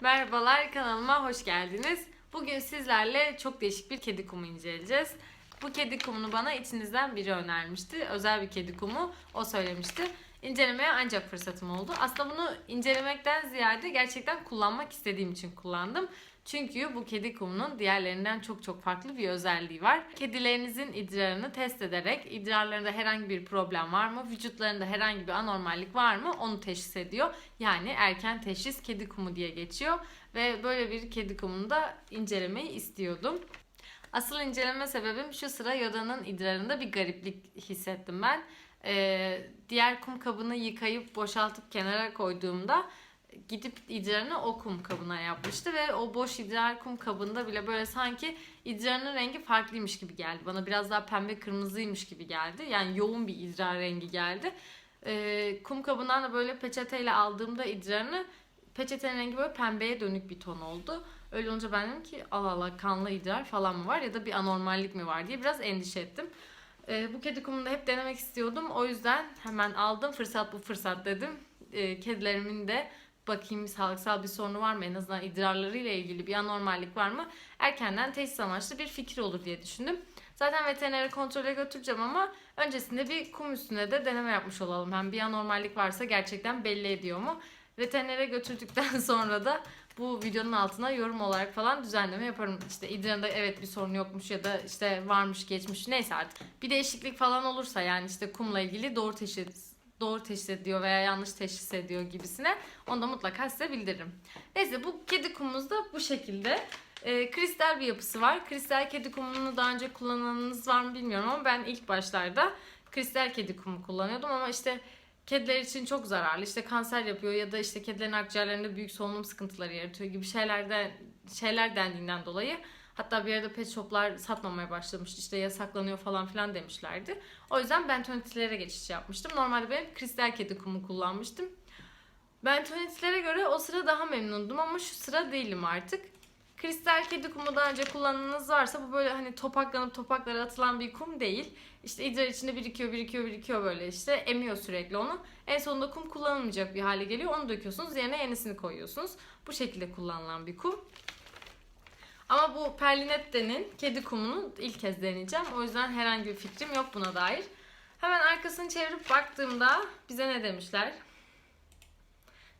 Merhabalar kanalıma hoş geldiniz. Bugün sizlerle çok değişik bir kedi kumu inceleyeceğiz. Bu kedi kumunu bana içinizden biri önermişti. Özel bir kedi kumu o söylemişti. İncelemeye ancak fırsatım oldu. Aslında bunu incelemekten ziyade gerçekten kullanmak istediğim için kullandım. Çünkü bu kedi kumunun diğerlerinden çok çok farklı bir özelliği var. Kedilerinizin idrarını test ederek idrarlarında herhangi bir problem var mı, vücutlarında herhangi bir anormallik var mı onu teşhis ediyor. Yani erken teşhis kedi kumu diye geçiyor ve böyle bir kedi kumunu da incelemeyi istiyordum. Asıl inceleme sebebim şu sıra Yoda'nın idrarında bir gariplik hissettim ben. Ee, diğer kum kabını yıkayıp boşaltıp kenara koyduğumda gidip idrarını o kum kabına yapmıştı ve o boş idrar kum kabında bile böyle sanki idrarının rengi farklıymış gibi geldi. Bana biraz daha pembe kırmızıymış gibi geldi. Yani yoğun bir idrar rengi geldi. Ee, kum kabından da böyle peçeteyle aldığımda idrarını peçetenin rengi böyle pembeye dönük bir ton oldu. Öyle olunca ben dedim ki Allah Allah kanlı idrar falan mı var ya da bir anormallik mi var diye biraz endişe ettim. Ee, bu kedi kumunu da hep denemek istiyordum. O yüzden hemen aldım. Fırsat bu fırsat dedim. Ee, kedilerimin de bakayım sağlıksal bir sorunu var mı? En azından idrarlarıyla ilgili bir anormallik var mı? Erkenden teşhis amaçlı bir fikir olur diye düşündüm. Zaten veterinere kontrole götüreceğim ama öncesinde bir kum üstüne de deneme yapmış olalım. Hem bir anormallik varsa gerçekten belli ediyor mu? Veterinere götürdükten sonra da bu videonun altına yorum olarak falan düzenleme yaparım. İşte idrarında evet bir sorun yokmuş ya da işte varmış geçmiş neyse artık. Bir değişiklik falan olursa yani işte kumla ilgili doğru teşhis doğru teşhis ediyor veya yanlış teşhis ediyor gibisine onu da mutlaka size bildiririm. Neyse bu kedi kumumuz da bu şekilde. Ee, kristal bir yapısı var. Kristal kedi kumunu daha önce kullananınız var mı bilmiyorum ama ben ilk başlarda kristal kedi kumu kullanıyordum ama işte kediler için çok zararlı. İşte kanser yapıyor ya da işte kedilerin akciğerlerinde büyük solunum sıkıntıları yaratıyor gibi şeylerden şeyler dendiğinden dolayı hatta bir arada pet shoplar satmamaya başlamıştı. İşte yasaklanıyor falan filan demişlerdi. O yüzden bentonitlere geçiş yapmıştım. Normalde ben kristal kedi kumu kullanmıştım. Bentonitlere göre o sıra daha memnundum ama şu sıra değilim artık. Kristal kedi kumu daha önce kullananınız varsa bu böyle hani topaklanıp topaklara atılan bir kum değil. İşte idrar içinde birikiyor, birikiyor, birikiyor böyle işte. Emiyor sürekli onu. En sonunda kum kullanılmayacak bir hale geliyor. Onu döküyorsunuz. Yerine yenisini koyuyorsunuz. Bu şekilde kullanılan bir kum. Ama bu Perlinette'nin kedi kumunu ilk kez deneyeceğim. O yüzden herhangi bir fikrim yok buna dair. Hemen arkasını çevirip baktığımda bize ne demişler?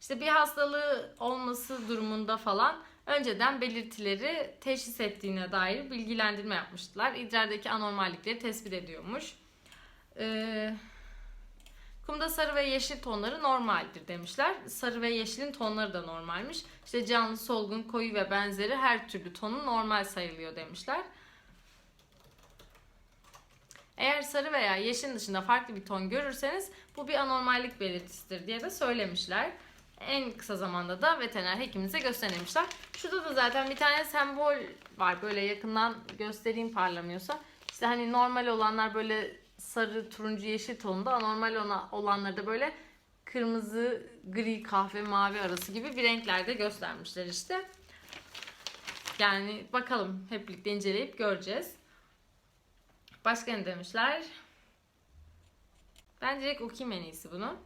İşte bir hastalığı olması durumunda falan önceden belirtileri teşhis ettiğine dair bilgilendirme yapmıştılar. İdrardaki anormallikleri tespit ediyormuş. Ee, kumda sarı ve yeşil tonları normaldir demişler. Sarı ve yeşilin tonları da normalmiş. İşte canlı, solgun, koyu ve benzeri her türlü tonu normal sayılıyor demişler. Eğer sarı veya yeşilin dışında farklı bir ton görürseniz bu bir anormallik belirtisidir diye de söylemişler. En kısa zamanda da veteriner hekiminize göstermişler. Şurada da zaten bir tane sembol var. Böyle yakından göstereyim parlamıyorsa. İşte hani normal olanlar böyle sarı, turuncu, yeşil tonunda. Anormal ona- olanları da böyle kırmızı, gri, kahve, mavi arası gibi bir renklerde göstermişler işte. Yani bakalım hep birlikte inceleyip göreceğiz. Başka ne demişler? Ben direkt okuyayım en iyisi bunu.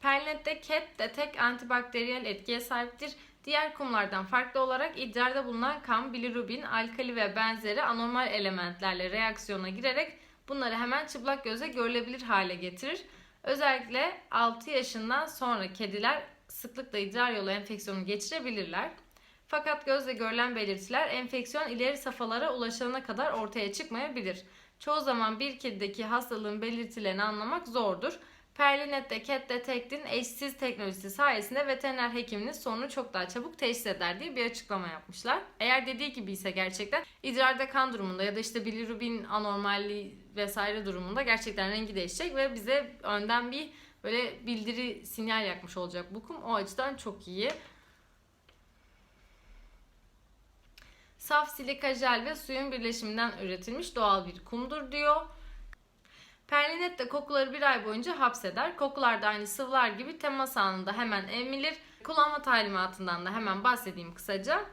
Perlette cat de tek antibakteriyel etkiye sahiptir. Diğer kumlardan farklı olarak idrarda bulunan kan, bilirubin, alkali ve benzeri anormal elementlerle reaksiyona girerek bunları hemen çıplak gözle görülebilir hale getirir. Özellikle 6 yaşından sonra kediler sıklıkla idrar yolu enfeksiyonu geçirebilirler. Fakat gözle görülen belirtiler enfeksiyon ileri safhalara ulaşana kadar ortaya çıkmayabilir. Çoğu zaman bir kedideki hastalığın belirtilerini anlamak zordur. Perlinette Cat Detect'in eşsiz teknolojisi sayesinde veteriner hekiminiz sorunu çok daha çabuk teşhis eder diye bir açıklama yapmışlar. Eğer dediği gibi ise gerçekten idrarda kan durumunda ya da işte bilirubin anormalliği vesaire durumunda gerçekten rengi değişecek ve bize önden bir böyle bildiri sinyal yakmış olacak bu kum. O açıdan çok iyi. Saf silika jel ve suyun birleşiminden üretilmiş doğal bir kumdur diyor. Perlinet de kokuları bir ay boyunca hapseder. Kokular da aynı sıvılar gibi temas anında hemen emilir. Kullanma talimatından da hemen bahsedeyim kısaca.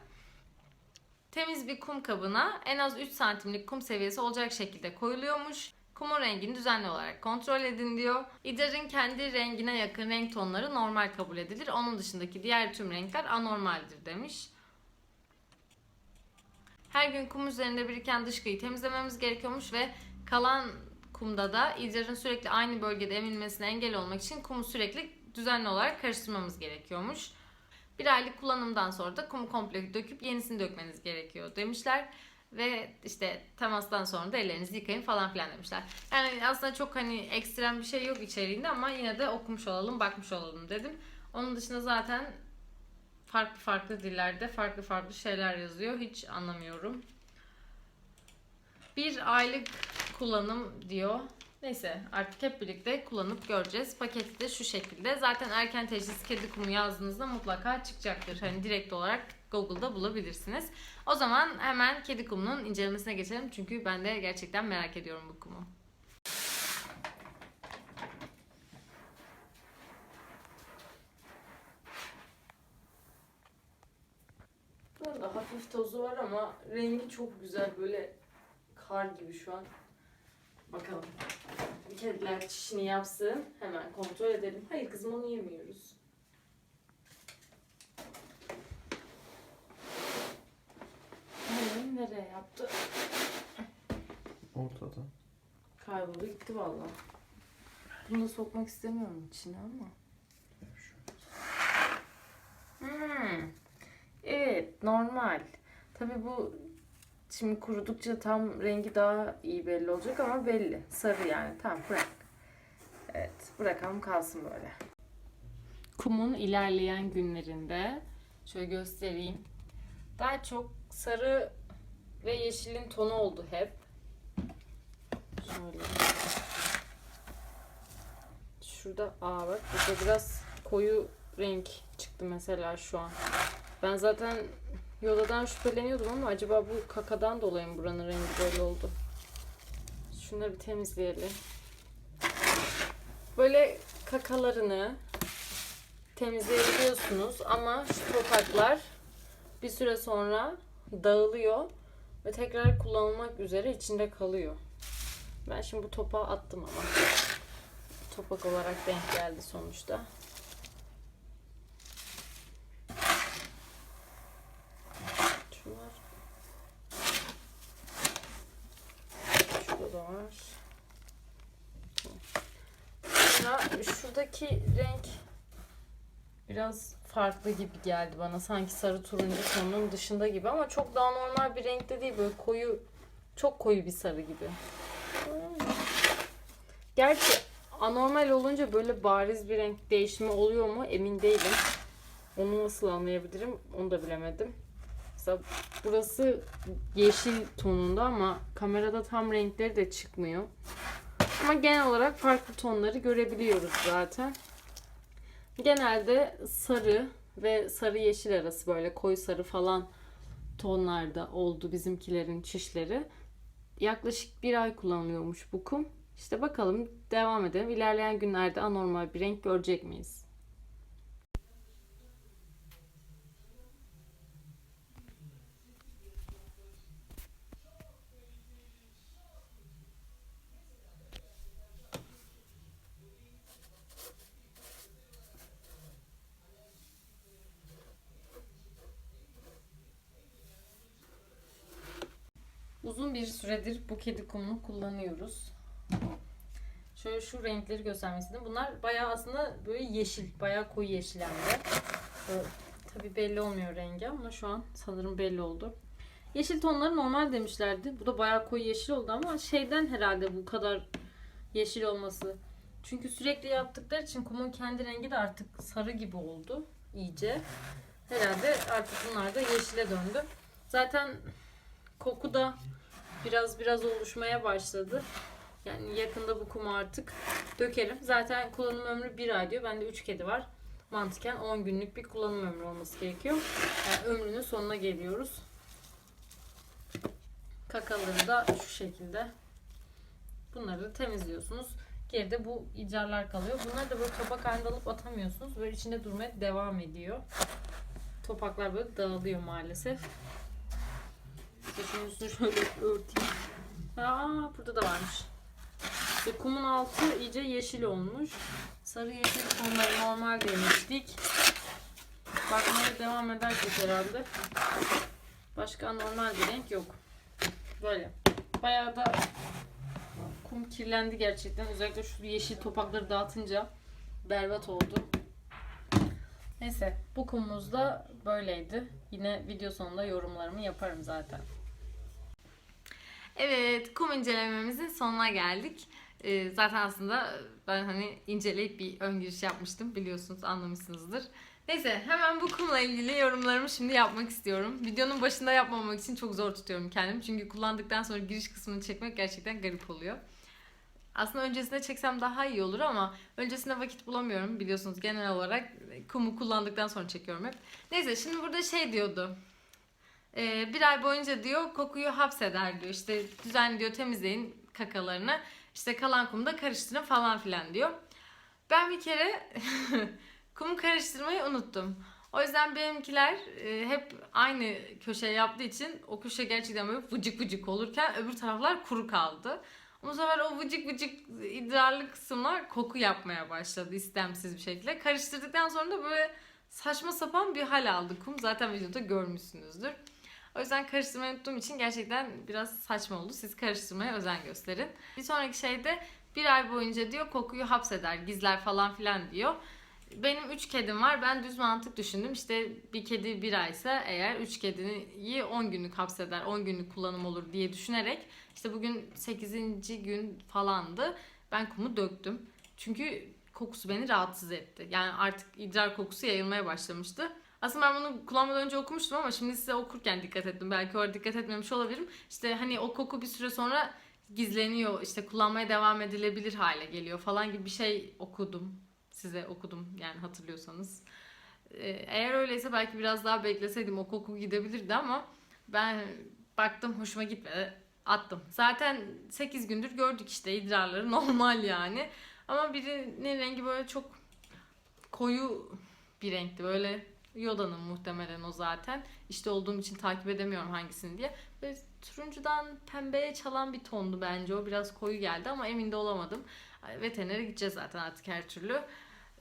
Temiz bir kum kabına en az 3 santimlik kum seviyesi olacak şekilde koyuluyormuş. Kumun rengini düzenli olarak kontrol edin diyor. İdrarın kendi rengine yakın renk tonları normal kabul edilir. Onun dışındaki diğer tüm renkler anormaldir demiş. Her gün kum üzerinde biriken dışkıyı temizlememiz gerekiyormuş ve kalan kumda da idrarın sürekli aynı bölgede emilmesine engel olmak için kumu sürekli düzenli olarak karıştırmamız gerekiyormuş. Bir aylık kullanımdan sonra da kumu komple döküp yenisini dökmeniz gerekiyor demişler. Ve işte temastan sonra da ellerinizi yıkayın falan filan demişler. Yani aslında çok hani ekstrem bir şey yok içeriğinde ama yine de okumuş olalım, bakmış olalım dedim. Onun dışında zaten farklı farklı dillerde farklı farklı şeyler yazıyor. Hiç anlamıyorum. Bir aylık kullanım diyor. Neyse artık hep birlikte kullanıp göreceğiz. Paketi de şu şekilde. Zaten erken teşhis kedi kumu yazdığınızda mutlaka çıkacaktır. Hani direkt olarak Google'da bulabilirsiniz. O zaman hemen kedi kumunun incelemesine geçelim. Çünkü ben de gerçekten merak ediyorum bu kumu. Burada hafif tozu var ama rengi çok güzel böyle kar gibi şu an. Bakalım. Kediler çişini yapsın. Hemen kontrol edelim. Hayır kızım onu yemiyoruz. Annem nereye yaptı? Ortada. Kayboldu gitti valla. Bunu da sokmak istemiyorum içine ama. Hmm. Evet normal. Tabii bu şimdi kurudukça tam rengi daha iyi belli olacak ama belli. Sarı yani. Tamam bırak. Evet bırakalım kalsın böyle. Kumun ilerleyen günlerinde şöyle göstereyim. Daha çok sarı ve yeşilin tonu oldu hep. Şöyle. Şurada aa bak burada biraz koyu renk çıktı mesela şu an. Ben zaten yoladan şüpheleniyordum ama acaba bu kakadan dolayı mı buranın rengi böyle oldu? Şunları bir temizleyelim. Böyle kakalarını temizleyebiliyorsunuz ama şu topaklar bir süre sonra dağılıyor ve tekrar kullanılmak üzere içinde kalıyor. Ben şimdi bu topağı attım ama. Topak olarak denk geldi sonuçta. Şunlar. Şurada da var. Sonra şuradaki renk biraz farklı gibi geldi bana. Sanki sarı turuncu tonunun dışında gibi ama çok daha normal bir renkte değil. Böyle koyu, çok koyu bir sarı gibi. Gerçi anormal olunca böyle bariz bir renk değişimi oluyor mu emin değilim. Onu nasıl anlayabilirim onu da bilemedim. Mesela burası yeşil tonunda ama kamerada tam renkleri de çıkmıyor. Ama genel olarak farklı tonları görebiliyoruz zaten. Genelde sarı ve sarı yeşil arası böyle koyu sarı falan tonlarda oldu bizimkilerin çişleri. Yaklaşık bir ay kullanılıyormuş bu kum. İşte bakalım devam edelim. İlerleyen günlerde anormal bir renk görecek miyiz? Uzun bir süredir bu kedi kumunu kullanıyoruz. Şöyle şu renkleri göstermek istedim. Bunlar bayağı aslında böyle yeşil, bayağı koyu yeşil hem tabii belli olmuyor rengi ama şu an sanırım belli oldu. Yeşil tonları normal demişlerdi. Bu da bayağı koyu yeşil oldu ama şeyden herhalde bu kadar yeşil olması. Çünkü sürekli yaptıkları için kumun kendi rengi de artık sarı gibi oldu iyice. Herhalde artık bunlar da yeşile döndü. Zaten koku da biraz biraz oluşmaya başladı. Yani yakında bu kumu artık dökerim. Zaten kullanım ömrü bir ay diyor. Bende 3 kedi var. Mantıken 10 günlük bir kullanım ömrü olması gerekiyor. Yani ömrünün sonuna geliyoruz. Kakaları da şu şekilde. Bunları da temizliyorsunuz. Geride bu icarlar kalıyor. Bunları da böyle topak halinde alıp atamıyorsunuz. Böyle içinde durmaya devam ediyor. Topaklar böyle dağılıyor maalesef. Şunun üstünü şöyle örteyim. Aa burada da varmış. İşte kumun altı iyice yeşil olmuş. Sarı yeşil tonları normal demiştik. Bakmaya devam edersek herhalde. Başka normal bir renk yok. Böyle. Bayağı da kum kirlendi gerçekten. Özellikle şu yeşil topakları dağıtınca berbat oldu. Neyse bu kumumuz da böyleydi. Yine video sonunda yorumlarımı yaparım zaten. Evet kum incelememizin sonuna geldik. Ee, zaten aslında ben hani inceleyip bir ön giriş yapmıştım biliyorsunuz anlamışsınızdır. Neyse hemen bu kumla ilgili yorumlarımı şimdi yapmak istiyorum. Videonun başında yapmamak için çok zor tutuyorum kendimi. Çünkü kullandıktan sonra giriş kısmını çekmek gerçekten garip oluyor. Aslında öncesinde çeksem daha iyi olur ama öncesinde vakit bulamıyorum. Biliyorsunuz genel olarak kumu kullandıktan sonra çekiyorum hep. Neyse şimdi burada şey diyordu. Ee, bir ay boyunca diyor kokuyu hapseder diyor. İşte düzenli diyor temizleyin kakalarını. İşte kalan kumu da karıştırın falan filan diyor. Ben bir kere kumu karıştırmayı unuttum. O yüzden benimkiler e, hep aynı köşe yaptığı için o köşe gerçekten böyle vıcık vıcık olurken öbür taraflar kuru kaldı. Bu sefer o vıcık vıcık idrarlı kısımlar koku yapmaya başladı istemsiz bir şekilde. Karıştırdıktan sonra da böyle saçma sapan bir hal aldı kum. Zaten videoda görmüşsünüzdür. O yüzden karıştırmayı unuttuğum için gerçekten biraz saçma oldu. Siz karıştırmaya özen gösterin. Bir sonraki şeyde bir ay boyunca diyor kokuyu hapseder, gizler falan filan diyor. Benim 3 kedim var. Ben düz mantık düşündüm. İşte bir kedi bir aysa eğer 3 kediyi 10 günlük hapseder, 10 günlük kullanım olur diye düşünerek işte bugün 8. gün falandı. Ben kumu döktüm. Çünkü kokusu beni rahatsız etti. Yani artık idrar kokusu yayılmaya başlamıştı. Aslında ben bunu kullanmadan önce okumuştum ama şimdi size okurken dikkat ettim. Belki orada dikkat etmemiş olabilirim. İşte hani o koku bir süre sonra gizleniyor. işte kullanmaya devam edilebilir hale geliyor falan gibi bir şey okudum. Size okudum yani hatırlıyorsanız. Ee, Eğer öyleyse belki biraz daha bekleseydim o koku gidebilirdi ama ben baktım hoşuma gitmedi. Attım. Zaten 8 gündür gördük işte idrarları normal yani. Ama birinin rengi böyle çok koyu bir renkti. Böyle Yoda'nın muhtemelen o zaten. İşte olduğum için takip edemiyorum hangisini diye. Böyle turuncudan pembeye çalan bir tondu bence o. Biraz koyu geldi ama emin de olamadım. Veterinere gideceğiz zaten artık her türlü.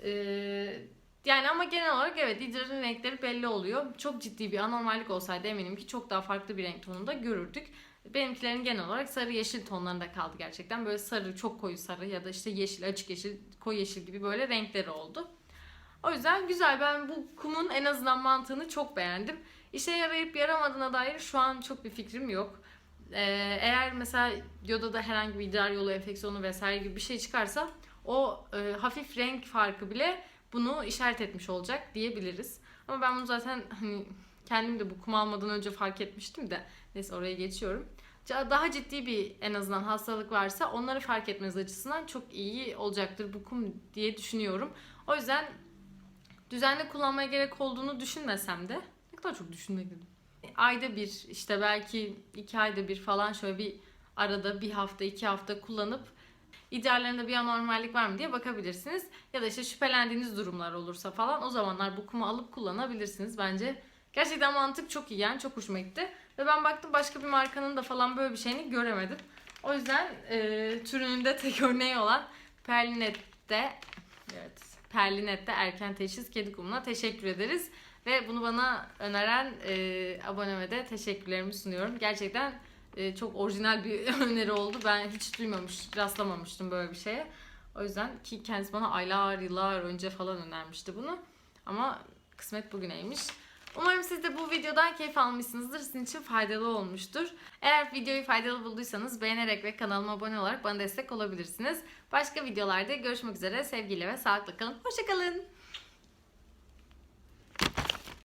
Ee, yani ama genel olarak evet idrarın renkleri belli oluyor. Çok ciddi bir anormallik olsaydı eminim ki çok daha farklı bir renk tonunda görürdük. Benimkilerin genel olarak sarı yeşil tonlarında kaldı gerçekten. Böyle sarı, çok koyu sarı ya da işte yeşil, açık yeşil, koyu yeşil gibi böyle renkleri oldu. O yüzden güzel. Ben bu kumun en azından mantığını çok beğendim. İşe yarayıp yaramadığına dair şu an çok bir fikrim yok. Ee, eğer mesela Yoda'da herhangi bir idrar yolu enfeksiyonu vesaire gibi bir şey çıkarsa o e, hafif renk farkı bile bunu işaret etmiş olacak diyebiliriz. Ama ben bunu zaten hani kendim de bu kum almadan önce fark etmiştim de neyse oraya geçiyorum. Daha ciddi bir en azından hastalık varsa onları fark etmeniz açısından çok iyi olacaktır bu kum diye düşünüyorum. O yüzden düzenli kullanmaya gerek olduğunu düşünmesem de ne kadar çok düşünmek dedim. Ayda bir işte belki iki ayda bir falan şöyle bir arada bir hafta iki hafta kullanıp idrarlarında bir anormallik var mı diye bakabilirsiniz. Ya da işte şüphelendiğiniz durumlar olursa falan o zamanlar bu kumu alıp kullanabilirsiniz. Bence gerçekten mantık çok iyi yani çok hoşuma gitti. Ve ben baktım başka bir markanın da falan böyle bir şeyini göremedim. O yüzden e, türünün de tek örneği olan Perlinet'te evet Perlinet'te erken teşhis kedi kumuna teşekkür ederiz. Ve bunu bana öneren e, aboneme de teşekkürlerimi sunuyorum. Gerçekten e, çok orijinal bir öneri oldu. Ben hiç duymamış, rastlamamıştım böyle bir şeye. O yüzden ki kendisi bana aylar yıllar önce falan önermişti bunu. Ama kısmet bugüneymiş. Umarım siz de bu videodan keyif almışsınızdır. Sizin için faydalı olmuştur. Eğer videoyu faydalı bulduysanız beğenerek ve kanalıma abone olarak bana destek olabilirsiniz. Başka videolarda görüşmek üzere. Sevgiyle ve sağlıkla kalın. Hoşçakalın.